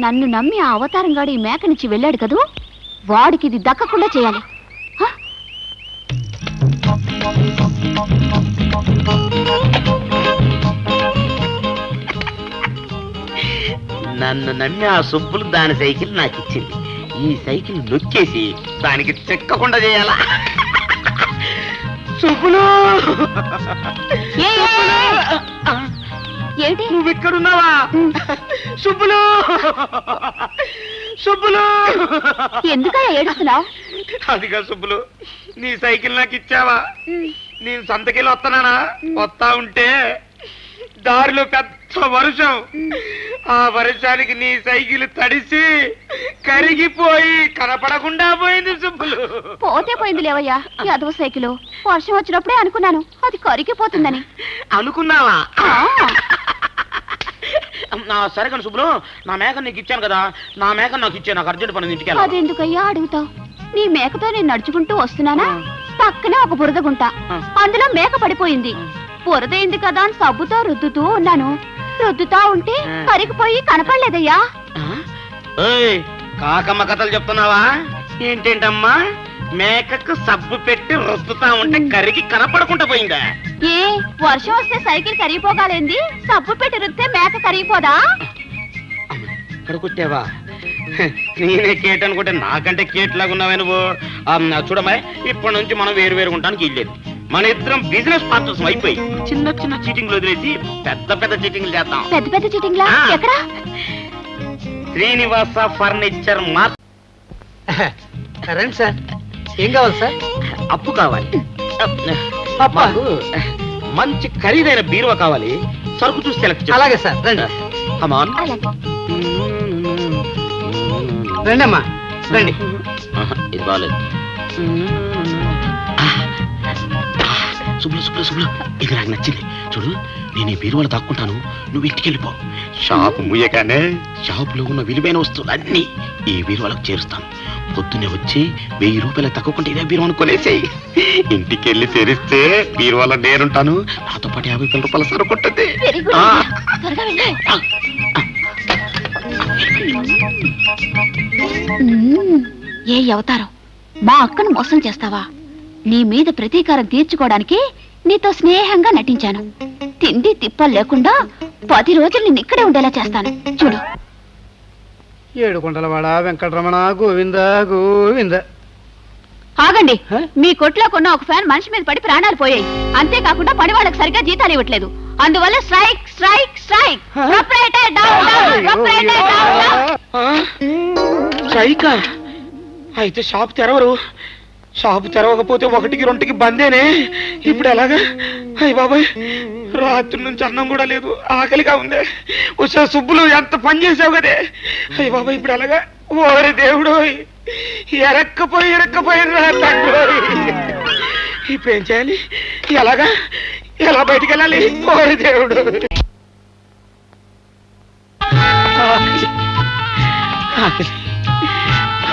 నన్ను నమ్మి ఆ అవతారం గాడు ఈ మేక నుంచి వెళ్ళాడు కదూ? వాడికి ఇది దక్కకుండా చేయాలి? నన్ను నమ్మి ఆ సుబ్బులు దాని సైకిల్ నాకు ఇచ్చింది ఈ సైకిల్ నొక్కేసి దానికి చెక్కకుండా చేయాలా? సుబ్బులు! ఏ, ఏ, ఏ, ఏ. ఏంటి నువ్వు ఇక్కడున్నావా సుబ్బులు! సుబ్బులు! ఎందుకయ్యా ఏడుస్తున్నావు? అదిగా సుబ్బులు నీ సైకిల్ నాకు ఇచ్చావా? నేను సంతకెళ్ళి వస్తానా వస్తా ఉంటే దారిలో పెద్ద వర్షం. ఆ వర్షానికి నీ సైకిల్ తడిసి కరిగిపోయి కనపడకుండా పోయింది సుబ్బులు. పోతే పోయింది లేవయ్యా యాదవ సైకిల్. వర్షం వచ్చినప్పుడే అనుకున్నాను అది కరిగిపోతుందని. అనుకున్నావా? సరే కానీ సుబ్బులు నా మేక నీకు ఇచ్చాను కదా నా మేక నాకు ఇచ్చే నాకు అర్జెంట్ పని ఇంటికి వెళ్ళాలి. అదెందుకయ్యా అడుగుతావు? నీ మేకతో నేను నడుచుకుంటూ వస్తున్నానా? పక్కనే ఒక బురద గుంట. ఆ. అందులో మేక పడిపోయింది. బురదైంది కదా అని సబ్బుతో రుద్దుతూ ఉన్నాను. రుద్దుతా ఉంటే ఆ. కరిగిపోయి కనపడలేదయ్యా. ఆ? కాకమ్మ కథలు చెప్తున్నావా? ఏంటేంటమ్మా? మేకకు సబ్బు పెట్టి రుద్దుతా ఉంటే కరిగి కనపడకుండా పోయిందా? ఏ వర్షం వస్తే సైకిల్ కరిగిపోగాలేంది? సబ్బు పెట్టి రుద్దితే మేక కరిగిపోదా? ఇక్కడ కొట్టావా హ, నేనే కేట్ అనుకుంటే నాకంటే కేట్ లాగా ఉన్నావే నువ్వు. ఆ, చూడమ్మాయి ఇప్పటి నుంచి మనం వేరు వేరు ఉండడానికి ఇల్లేదు మన ఇద్దరం బిజినెస్ పార్ట్నర్స్ అయిపోయి చిన్న చిన్న చీటింగ్లు వదిలేసి పెద్ద పెద్ద చీటింగ్లు చేద్దాం. పెద్ద పెద్ద చిటింగ్లా. ఎక్కడా? శ్రీనివాస ఫర్నిచర్ మార్ట్ రండి సార్. ఏం కావాలి సార్? అప్పు కావాలి. మాకు మంచి ఖరీదైన బీరువా కావాలి. సరుకు చూసి సెలెక్ట్. అలాగే సార్ రండి. అలాగే. రండి. అమ్మా రండి ఇది బాగాలేదు శుభ్లు శుభ్లు శుభ్లు ఇది నాకు నచ్చింది. చూడు నేను ఈ బీరువాలో దాక్కుంటాను. నువ్వు ఇంటికి వెళ్ళిపో. షాప్ ముయ్యగానే షాపులో ఉన్న విలువైన వస్తువులు అన్ని ఈ బీరువాలకు చేరుస్తాను. పొద్దున్నే వచ్చి వెయ్యి రూపాయలు తక్కువకుంటే ఇదే బీరువాను కొనేసేయి. ఇంటికి వెళ్ళి తెరిస్తే బీరువాలో నేనుంటాను. నాతో పాటు యాభై వేల రూపాయల సరుకుంటుంది. ఏ అవతారం మా అక్కను మోసం చేస్తావా? నీ మీద ప్రతీకారం తీర్చుకోవడానికి నీతో స్నేహంగా నటించాను. తిండి తిప్పలు లేకుండా పది రోజులు నిన్ను ఇక్కడే ఉండేలా చేస్తాను. చూడు. ఏడుకొండలవాడ వెంకటరమణ గోవింద గోవింద. ఆగండి? మీ కొట్లో కొన్న ఒక ఫ్యాన్ మనిషి మీద పడి ప్రాణాలు పోయాయి. అంతేకాకుండా పని వాళ్ళకి సరిగ్గా జీతాలు ఇవ్వట్లేదు. అందువల్ల స్ట్రైక్ స్ట్రైక్ స్ట్రైక్. హ? Proprietor down down proprietor down down ఆ? స్ట్రైకా? అయితే షాప్ తెరవరు. షాపు తెరవకపోతే ఒకటికి రెండుకి బందేనే. ఇప్పుడు ఎలాగా? అయ్య బాబాయ్ రాత్రి నుంచి అన్నం కూడా లేదు ఆకలిగా ఉంది. వచ్చే సుబ్బులు ఎంత పని చేసావు కదే? అయ్య బాబాయ్ ఇప్పుడు ఎలాగా? ఓరి దేవుడు ఎరక్కపోయి ఎరక్కపోయి రా ఇప్పుడు ఏం చేయాలి? ఎలాగా? ఎలా బయటికి వెళ్ళాలి? ఓరి దేవుడు.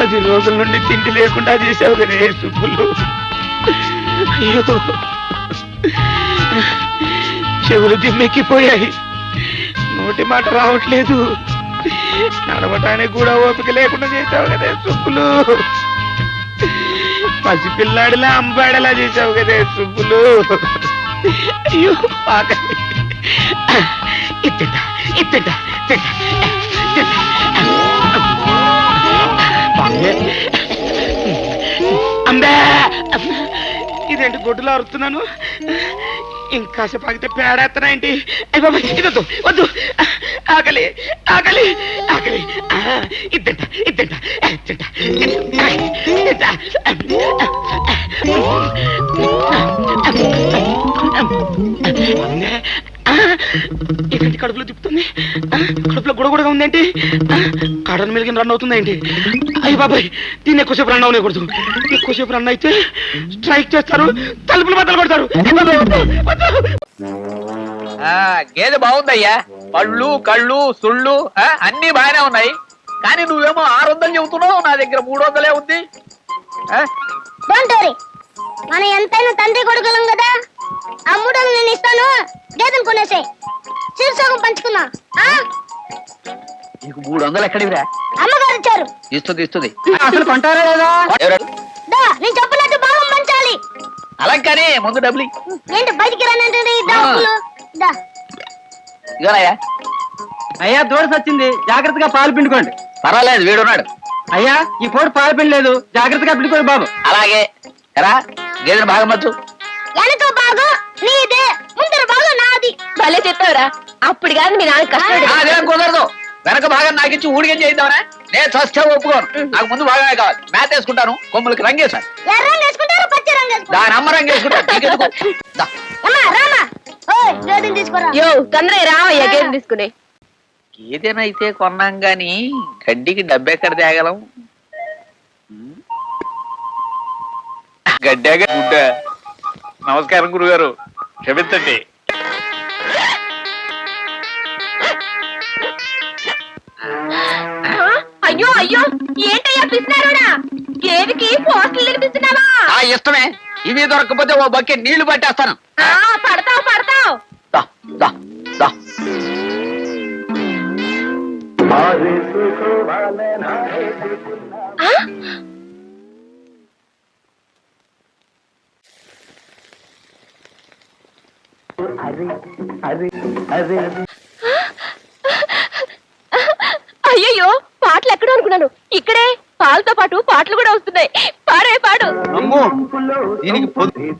పది రోజుల నుండి తిండి లేకుండా చేసావు కదే సుబ్బులు అయ్యో. చెవులు దిమ్మెక్కిపోయాయి. నోటి మాట రావట్లేదు. నడవటానికి కూడా ఓపిక లేకుండా చేసావు కదే సుబ్బులు పసిపిల్లాడిలా అంబాడేలా చేసావు కదే సుబ్బులు అయ్యో ఆకలి ఇత్తింట ఇత్తింట తింటా ఏంటి గొడ్డులో అరుతున్నాను ఇంకాసేపు ఆగితే పేడేస్తున్నా ఏంటి అయ్య బాబా ఇదొద్దు వద్దు ఆకలి ఆకలి ఆకలి. ఇద్దంట ఇద్దంట తింటా ఇది ఏంటి కడుపులో తిప్పుతుంది. కడుపులో గుడగుడగా ఉందేంటి? కాడని మెలిగిన రన్ అవుతుంది ఏంటి అయ్యి బాబాయ్ దీన్ని ఎక్కువసేపు రన్ అవనేకూడదు ఎక్కువసేపు రన్ అయితే స్ట్రైక్ చేస్తారు తలుపులు బద్దలు కొడతారు. గేదె బాగుందయ్యా. పళ్ళు కళ్ళు సుళ్ళు ఆ, అన్నీ బాగానే ఉన్నాయి. కానీ నువ్వేమో ఆరు వందలు చెబుతున్నావు నా దగ్గర మూడు వందలే ఉంది. మనం ఎంతైనా తండ్రి కొడుకులం కదా. అమ్ముడు నేను ఇస్తాను. గేదెను కొనేసే శీర్షకం పంచుకున్నా. ఆ? నీకు మూడు వందలు ఎక్కడివిరా? అమ్మగారు ఇచ్చారు. ఇస్తుంది ఇస్తుంది. అసలు కొంటారా లేదా? ఎవరు? దా నేను చెప్పినట్టు బాగా మంచాలి అలా కానీ ముందు డబ్బులు ఇ. ఏంటి బయటికి రానంటే డబ్బులు దా ఇదిగోనయ్యా అయ్యా దూడ సచ్చింది. జాగ్రత్తగా పాలు పిండుకోండి. పర్వాలేదు వీడున్నాడు. అయ్యా ఈ పూట పాలు పిండలేదు. జాగ్రత్తగా పిండుకోండి బాబు. అలాగే. ఎరా గేదెను బాగా మచ్చు వెనక భాగం నీదే ముందర భాగం నాది భలే చెప్పావురా. అప్పుడు కాదు మీ నాన్న కష్టపడి అదేం కుదరదు. వెనక భాగం నాకు ఇచ్చి ఊడిగం చేద్దామనే నేను చస్తే ఒప్పుకోను. నాకు ముందు భాగమే కావాలి. మేత వేసుకుంటాను కొమ్ములకి రంగేశాను ఎర్ర రంగు వేసుకుంటారు పచ్చ రంగు వేసుకుంటారు. దాని అమ్మ రంగు వేసుకుంటాను నీకెందుకు? దా. అమ్మా రామా. ఓయ్ గేదెని తీసుకురా. యో తొందర రావయ్యా గేదె తీసుకుని. గేదెనైతే కొన్నాం గాని గడ్డికి డబ్బెక్కడ తేగలం? గడ్డాగా గుడ్డ. నమస్కారం గురుగారు. క్షమించండి. అయ్యో అయ్యో ఏంటయ్యా పిసినారుడా గేదెకి పోస్టులు నిర్మిస్తున్నావా? ఆ ఇష్టమే. ఇవి దొరకకపోతే ఓ బకెట్ నీళ్ళు పట్టేస్తాను. పడతావు పడతావు. దా, దా, దా. అయ్యయ్యో పాటలు ఎక్కడ అనుకున్నాను. ఇక్కడే పాలతో పాటు పాటలు కూడా వస్తున్నాయి. పాడే పాడు. అమ్మో దీనికి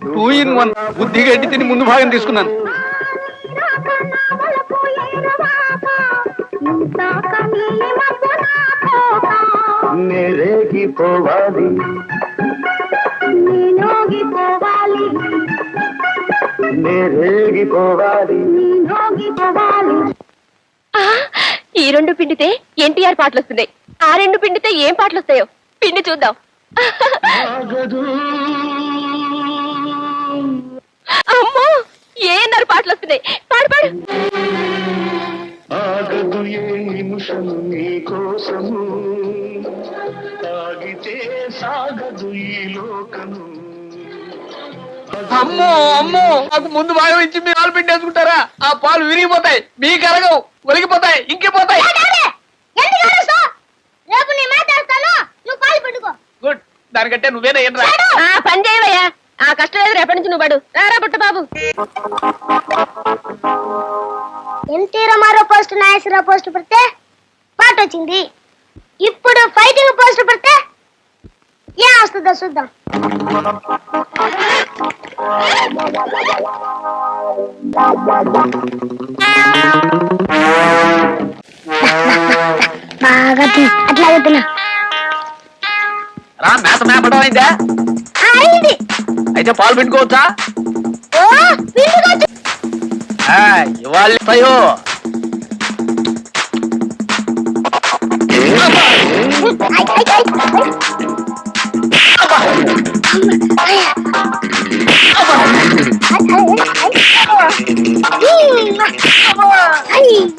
టూ ఇన్ వన్ బుద్ధి గడ్డి తిని ముందు భాగం తీసుకున్నాను. ఆ, ఈ రెండు పిండితే ఎన్టీఆర్ పాటలు వస్తున్నాయి ఆ రెండు పిండితే ఏం పాటలు వస్తాయో పిండి చూద్దాం. అమ్మో అమ్మో. నాకు ముందు భాగం ఇచ్చి మీ పాలు పిండేసుకుంటారా ఆ పాలు విరిగిపోతాయి. మీ కరగవు ఒలిగిపోతాయి. ఇంకిపోతాయి. ఎందుకు అరుస్తావ్? రేపు నీ మేత వేస్తాను. నువ్వు పాలు పెట్టుకో గుడ్. దానికంటే నువ్వేనా ఏం రా? ఆ పని చేయవయ్యా. ఆ కష్టం లేదు రేపటి నుంచి నువ్వు పడు. రారా పుట్ట బాబు. NT Ramarao post Nageswararao post పెడితే పాట వచ్చింది. ఇప్పుడు ఫైటింగ్ పోస్ట్ పెడితే ఏం వస్తుందో చూద్దాం. బాగా తి- అట్లాగే తిన్నా రా మేత మేపడం అయిందా? అయింది. అయితే పాలు పిండుకోవచ్చా? ఓ పిండుకోవచ్చు. ఇవాళ 哎哎哎，哎，哎，哎，哎，哎，哎，哎，哎，哎，哎，哎，哎，哎，